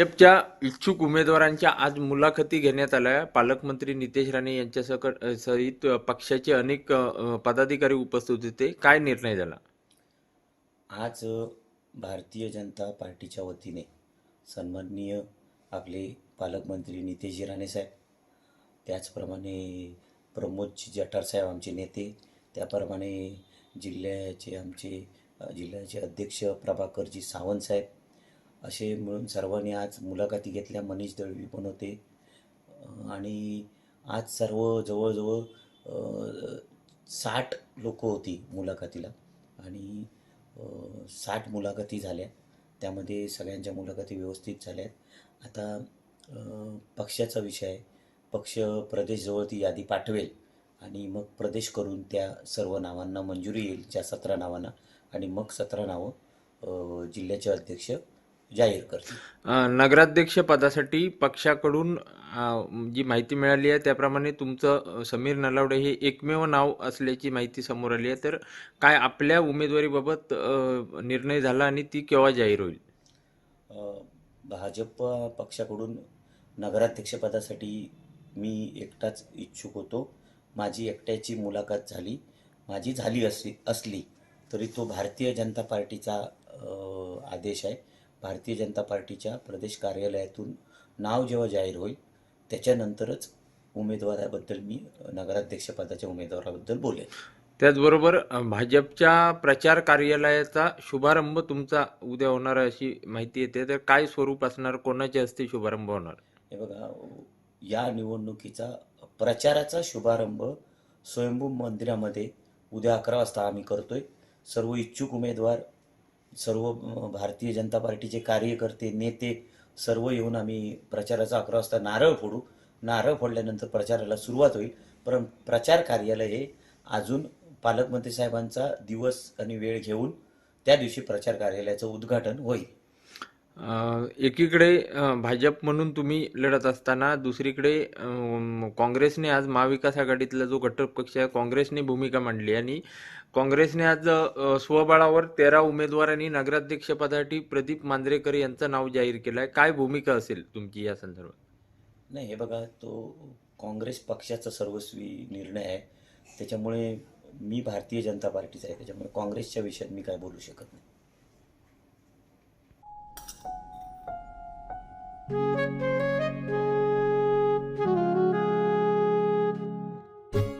भाजपच्या इच्छुक उमेदवारांच्या आज मुलाखती घेण्यात आल्या. पालकमंत्री नितेश राणे यांच्या सहित पक्षाचे अनेक पदाधिकारी उपस्थित होते. काय निर्णय झाला? आज भारतीय जनता पार्टीच्या वतीने सन्माननीय आपले पालकमंत्री नितेश राणे साहेब त्याचप्रमाणे प्रमोद जठार साहेब आमचे नेते त्याप्रमाणे जिल्ह्याचे आमचे जिल्ह्याचे अध्यक्ष प्रभाकरजी सावंत साहेब असे मिळून सर्वांनी आज मुलाखती घेतल्या. मनीष दळवी पण होते. आणि आज सर्व जवळजवळ साठ लोक होती मुलाखतीला. आणि साठ मुलाखती झाल्या. त्यामध्ये सगळ्यांच्या मुलाखती व्यवस्थित झाल्या. आता पक्षाचा विषय आहे. पक्ष प्रदेशजवळ ती यादी पाठवेल आणि मग प्रदेश करून त्या सर्व नावांना मंजुरी येईल ज्या सतरा नावांना. आणि मग सतरा नावं जिल्ह्याचे अध्यक्ष जाहीर करतील. अ, नगराध्यक्ष पदासाठी पक्षाकडून अ, जी माहिती मिळाली आहे त्याप्रमाणे तुमचं अ, समीर नलावडे हे एकमेव नाव असल्याची माहिती समोर आली आहे. तर काय आपल्या उमेदवारीबाबत अ, निर्णय झाला आणि ती केव्हा जाहीर होईल? अ, भाजप पक्षाकडून नगराध्यक्षपदासाठी मी एकटाच इच्छुक होतो. माझी एकट्याची मुलाखत झाली. माझी झाली असली असली तरी तो भारतीय जनता पार्टीचा अ, आदेश आहे. भारतीय जनता पार्टीच्या प्रदेश कार्यालयातून नाव जेव्हा जाहीर होईल त्याच्यानंतरच उमेदवाराबद्दल मी नगराध्यक्षपदाच्या उमेदवाराबद्दल बोलेन. त्याचबरोबर भाजपच्या प्रचार कार्यालयाचा शुभारंभ तुमचा उद्या होणार आहे अशी माहिती येते. तर काय स्वरूप असणार? कोणाच्या हस्ते शुभारंभ होणार? हे बघा या निवडणुकीचा प्रचाराचा शुभारंभ स्वयंभू मंदिरामध्ये उद्या अकरा वाजता आम्ही करतोय. सर्व इच्छुक उमेदवार सर्व भारतीय जनता पार्टीचे कार्यकर्ते नेते सर्व येऊन आम्ही प्रचाराचा अकरा वाजता नारळ फोडू. नारळ फोडल्यानंतर प्रचाराला सुरुवात होईल. पण प्रचार कार्यालय हे अजून पालकमंत्री साहेबांचा दिवस आणि वेळ घेऊन त्या दिवशी प्रचार कार्यालयाचं उद्घाटन होईल. एकीकडे भाजप म्हणून तुम्ही लढत असताना दुसरीकडे काँग्रेसने आज महाविकास आघाडीतला जो घटक पक्ष आहे काँग्रेसने भूमिका मांडली. आणि काँग्रेसने आज स्वबळावर तेरा उमेदवारांनी नगराध्यक्षपदासाठी प्रदीप मांजरेकर यांचं नाव जाहीर केलं आहे काय भूमिका असेल तुमची या संदर्भात? नाही हे बघा तो काँग्रेस पक्षाचा सर्वस्वी निर्णय आहे. त्याच्यामुळे मी भारतीय जनता पार्टीचा आहे. त्याच्यामुळे काँग्रेसच्या विषयात मी काय बोलू शकत नाही.